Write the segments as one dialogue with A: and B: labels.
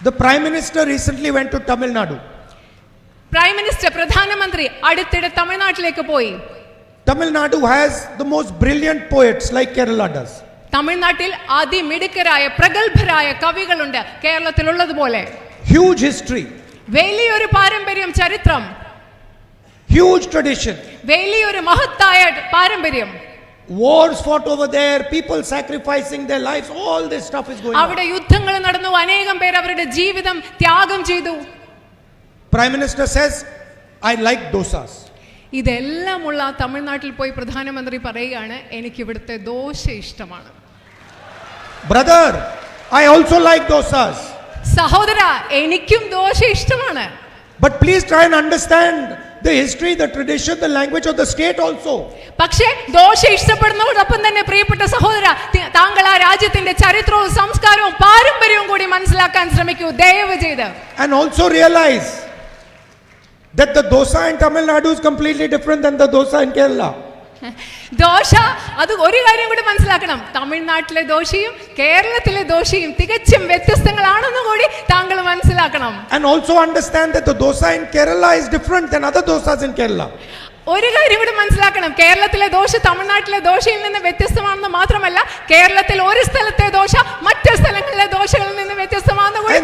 A: The Prime Minister recently went to Tamil Nadu.
B: Prime minister പ്രധാനമന്ത്രി അടുത്തിടെ തമിഴ്നാട്ടിലേക്ക് പോയി
A: Tamil Nadu has the most brilliant poets like Kerala does.
B: തമിഴ്നാട്ടിൽ അതിമിടുക്കരായ പ്രഗത്ഭരായ കവികളുണ്ട് കേരളത്തിലുള്ളതുപോലെ
A: Huge history,
B: വലിയൊരു പാരമ്പര്യം ചരിത്രം
A: huge tradition.
B: വലിയൊരു മഹത്തായ പാരമ്പര്യം
A: Wars fought over there, people sacrificing their lives, all this stuff is going on.
B: അവിടെ യുദ്ധങ്ങൾ നടന്നു അനേകം പേർ അവരുടെ ജീവിതം ത്യാഗം ചെയ്തു
A: Prime Minister says, I like dosas.
B: ഇതെല്ലാമുള്ള തമിഴ്നാട്ടിൽ പോയി പ്രധാനമന്ത്രി പറയുകയാണ് എനിക്ക് ഇവിടുത്തെ ദോശ ഇഷ്ടമാണ്
A: Brother, I also like dosas.
B: സഹോദര എനിക്കും ദോശ ഇഷ്ടമാണ്
A: But please try and understand the history, the tradition, the language of the state also.
B: പക്ഷേ ദോശ ഇഷ്ടപ്പെടുന്നതോടൊപ്പം തന്നെ പ്രിയപ്പെട്ട സഹോദര തി- താങ്കൾ ആ രാജ്യത്തിന്റെ ചരിത്രവും സംസ്കാരവും പാരമ്പര്യവും കൂടി മനസ്സിലാക്കാൻ ശ്രമിക്കൂ ദയവ് ചെയ്ത്
A: And also realize that the dosa in Tamil Nadu is completely different than the dosa in Kerala.
B: Dosa അത് ഒരു കാര്യം കൂടി മനസ്സിലാക്കണം തമിഴ്നാട്ടിലെ ദോശയും കേരളത്തിലെ ദോശയും തികച്ചും വ്യത്യസ്തങ്ങളാണെന്ന് കൂടി താങ്കൾ മനസ്സിലാക്കണം
A: and understand different than other dosas in Kerala.
B: ഒരു കാര്യം കൂടി മനസ്സിലാക്കണം കേരളത്തിലെ ദോശ തമിഴ്നാട്ടിലെ ദോശയിൽ നിന്ന് വ്യത്യസ്തമാണെന്ന് മാത്രമല്ല കേരളത്തിൽ ഒരു സ്ഥലത്തെ ദോശ മറ്റു സ്ഥലങ്ങളിലെ ദോശകളിൽ നിന്ന് വ്യത്യസ്തമാണെന്ന് കൂടി.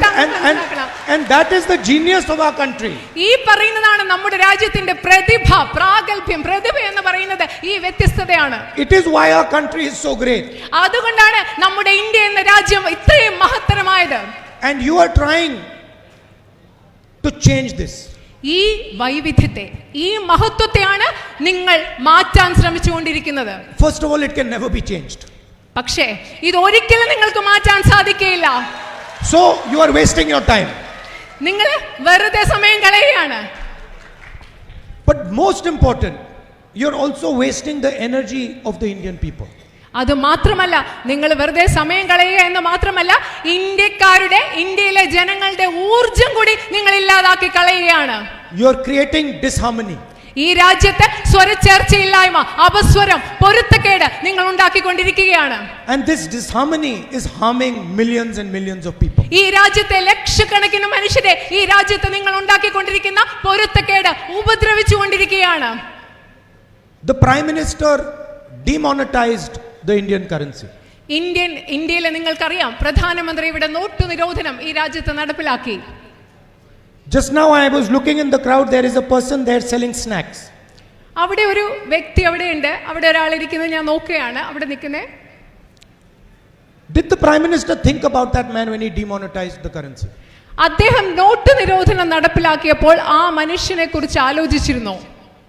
B: ഈ പറയുന്നതാണ് നമ്മുടെ രാജ്യത്തിന്റെ പ്രതിഭ പ്രാഗൽഭ്യം പ്രതിഭ എന്ന് പറയുന്നത് ഈ വ്യത്യസ്തതയാണ്.
A: It is why our country is so great
B: അതുകൊണ്ടാണ് നമ്മുടെ ഇന്ത്യ എന്ന രാജ്യം ഇത്രയും മഹത്തരമായത്.
A: And you are trying to change this
B: ഈ വൈവിധ്യത്തെ ഈ മഹത്വത്തെയാണ് നിങ്ങൾ മാറ്റാൻ ശ്രമിച്ചുകൊണ്ടിരിക്കുന്നത്.
A: First of all it can never be changed
B: പക്ഷേ ഇത് ഒരിക്കലും നിങ്ങൾക്ക് മാറ്റാൻ സാധിക്കില്ല
A: so you are wasting your time
B: നിങ്ങൾ വെറുതെ സമയം കളയുകയാണ്.
A: But most important, you're also wasting the energy of the Indian people.
B: അത് മാത്രമല്ല നിങ്ങൾ വെറുതെ സമയം കളയുക എന്ന് മാത്രമല്ല ഇന്ത്യക്കാരുടെ ഇന്ത്യയിലെ ജനങ്ങളുടെ ഊർജം കൂടി നിങ്ങൾ ഇല്ലാതാക്കി കളയുകയാണ്
A: You're creating disharmony.
B: ഈ രാജ്യത്ത് സ്വരച്ചേർച്ചയില്ലായ്മ അപസ്വരം പൊരുത്തക്കേട് നിങ്ങൾ ഉണ്ടാക്കിക്കൊണ്ടിരിക്കുകയാണ്
A: And this disharmony is harming millions and millions of people.
B: ഈ രാജ്യത്തെ ലക്ഷക്കണക്കിന് മനുഷ്യരെ ഈ രാജ്യത്ത് നിങ്ങൾ ഉണ്ടാക്കിക്കൊണ്ടിരിക്കുന്ന പൊരുത്തക്കേട് ഉപദ്രവിച്ചുകൊണ്ടിരിക്കുകയാണ്
A: The Prime Minister demonetized the Indian currency.
B: Indian ഇന്ത്യയിലെ നിങ്ങൾക്കറിയാം പ്രധാനമന്ത്രി ഇവിടെ നോട്ടു നിരോധനം ഈ രാജ്യത്ത് നടപ്പിലാക്കി
A: Just now I was looking in the crowd, there is a person there selling snacks.
B: അവിടെ ഒരു വ്യക്തി അവിടെ ഉണ്ട് അവിടെ ഒരാൾ ഇരിക്കുന്നത് ഞാൻ നോക്കുകയാണ് അവിടെ നിൽക്കുന്നത്
A: Did the Prime Minister think about that man when he demonetized the currency?
B: അദ്ദേഹം നോട്ട് നിരോധനം നടപ്പിലാക്കിയപ്പോൾ ആ മനുഷ്യനെ കുറിച്ച് ആലോചിച്ചിരുന്നു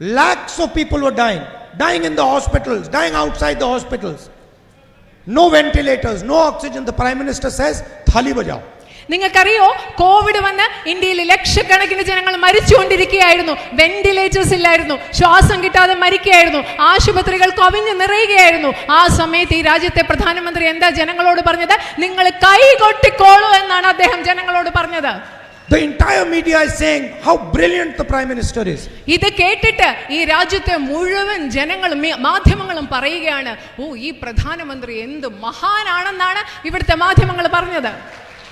A: Lakhs of people were dying. Dying in the hospitals, dying outside the hospitals. No ventilators, no oxygen. The Prime Minister says, Thali bajao.
B: നിങ്ങൾക്കറിയോ Covid വന്ന് ഇന്ത്യയിൽ ലക്ഷക്കണക്കിന് ജനങ്ങൾ മരിച്ചുകൊണ്ടിരിക്കുകയായിരുന്നു വെന്റിലേറ്റേഴ്സ് ഇല്ലായിരുന്നു ശ്വാസം കിട്ടാതെ മരിക്കുകയായിരുന്നു ആശുപത്രികൾ കവിഞ്ഞു നിറയുകയായിരുന്നു ആ സമയത്ത് ഈ രാജ്യത്തെ പ്രധാനമന്ത്രി എന്താ ജനങ്ങളോട് പറഞ്ഞത് നിങ്ങൾ കൈ കൊട്ടിക്കോളൂ എന്നാണ് അദ്ദേഹം ജനങ്ങളോട് പറഞ്ഞത്
A: The entire media is saying how brilliant the Prime Minister is.
B: ഇത് കേട്ടിട്ട് ഈ രാജ്യത്തെ മുഴുവൻ ജനങ്ങളും മാധ്യമങ്ങളും പറയുകയാണ് ഓ ഈ പ്രധാനമന്ത്രി എന്ത് മഹാനാണെന്നാണ് ഇവിടുത്തെ മാധ്യമങ്ങൾ പറഞ്ഞത്